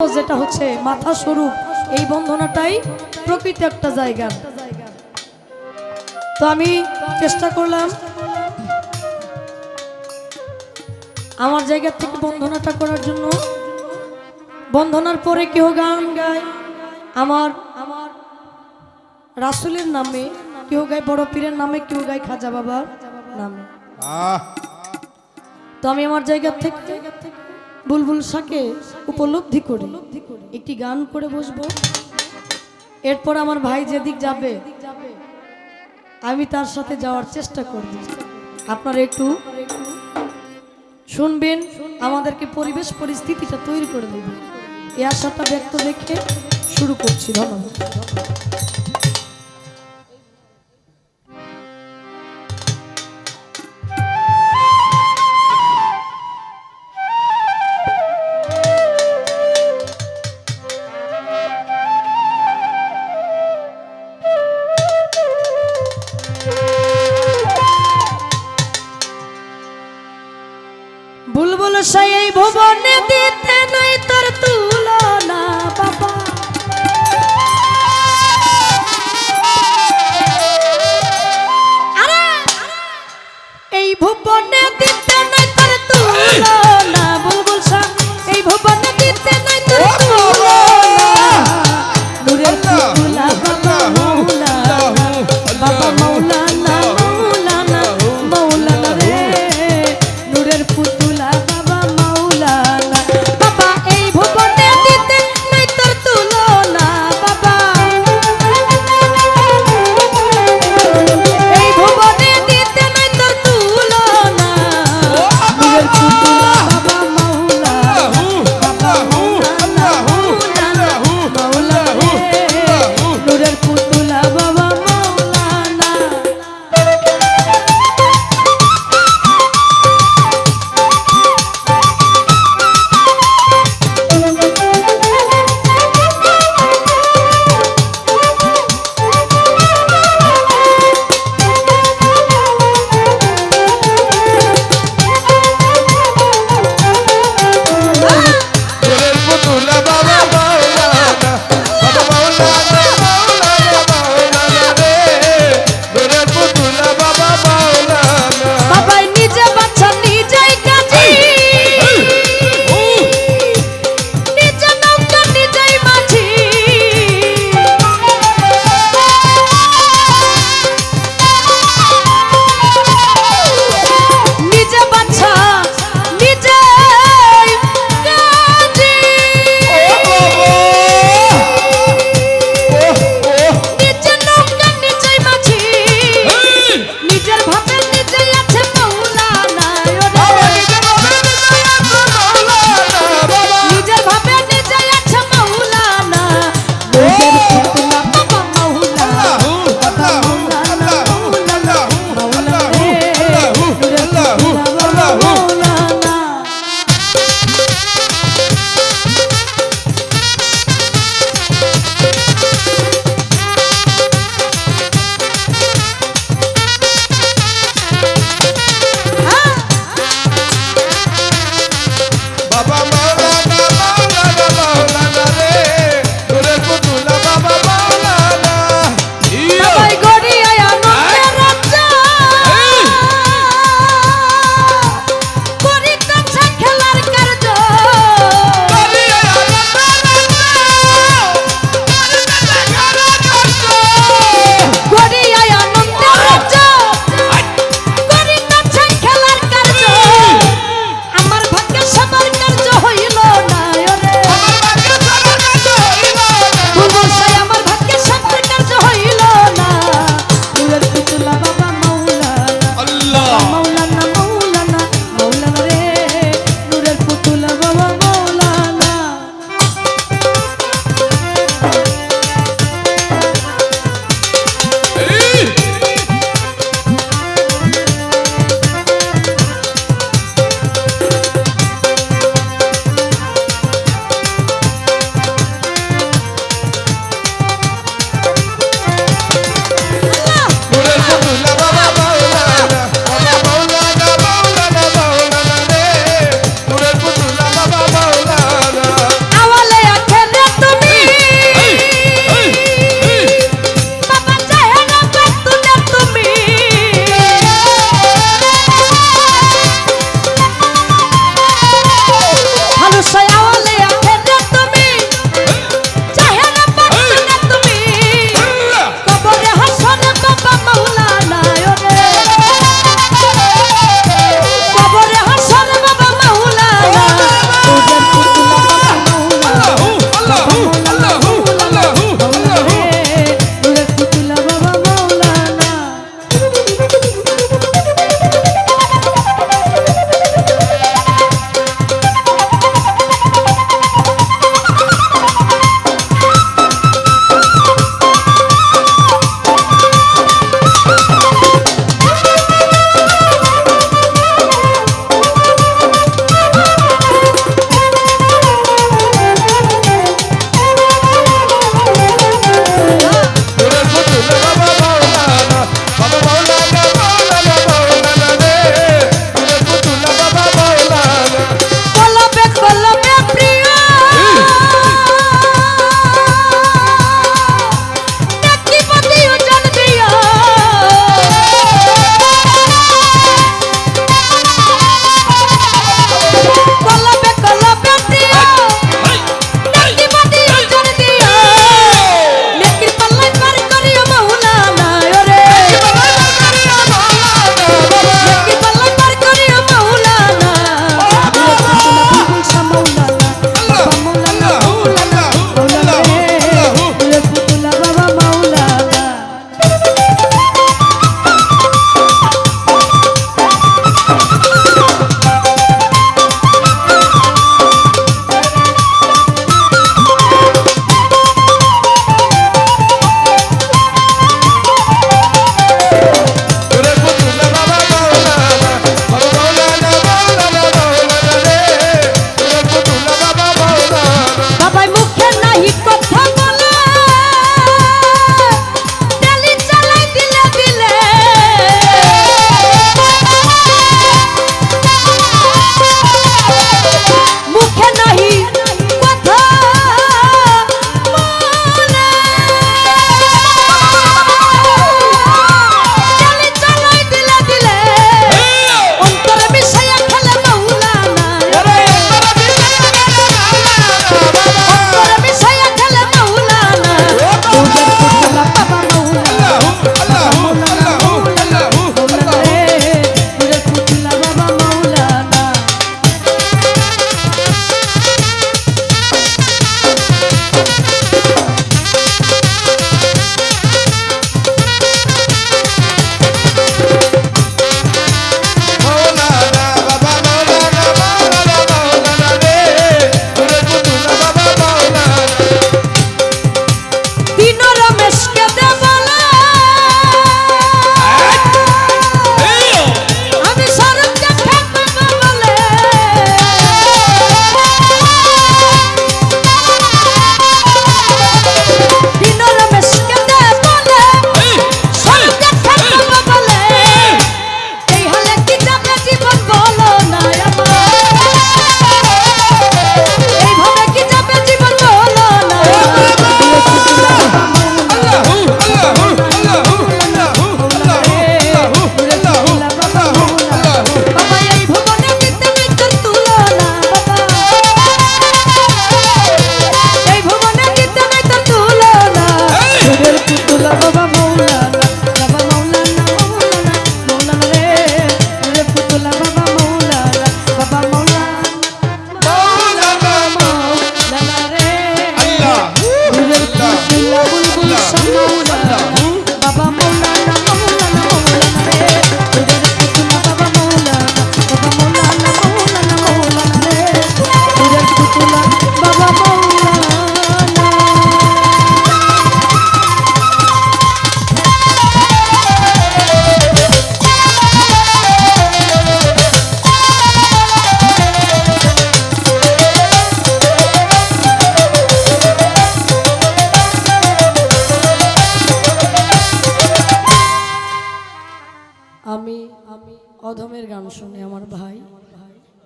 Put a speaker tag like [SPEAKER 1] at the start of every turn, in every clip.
[SPEAKER 1] যেটা হচ্ছে মাথা স্বরূপ এই বন্ধনাটাই প্রকৃত একটা জায়গা। তো আমি চেষ্টা করলাম আমার জায়গা থেকে বন্ধনাটা করার জন্য। বন্ধনার পরে কেউ গান গায়। আমার আমার রাসুলের নামে কেউ গায় বড় পীরের নামে কেউ গায় খাজা বাবার নামে। তো আমি আমার জায়গা থেকে বুলবুল শাকে উপলব্ধি করি একটি গান করে বসবো। এরপর আমার ভাই যেদিক যাবে, আমি তার সাথে যাওয়ার চেষ্টা করব। আপনারা একটু শুনবেন, আমাদেরকে পরিবেশ পরিস্থিতিটা তৈরি করে দেবেন এই আশাটা ব্যক্ত রেখে শুরু করছি, ধন্যবাদ।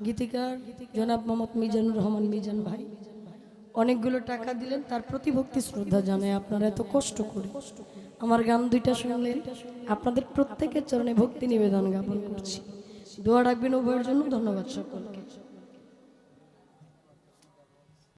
[SPEAKER 1] গীতিকার জনাব মোহাম্মদ মিজানুর রহমান মিজান ভাই। অনেকগুলো টাকা দিলেন, তার প্রতি ভক্তি শ্রদ্ধা জানায় আপনারা এত কষ্ট করে। আমার গান দুইটা শুনলেন, আপনাদের প্রত্যেকের চরণে ভক্তি নিবেদন জ্ঞাপন করছি। দোয়া রাখবেন উভয়ের জন্য, ধন্যবাদ সকলকে।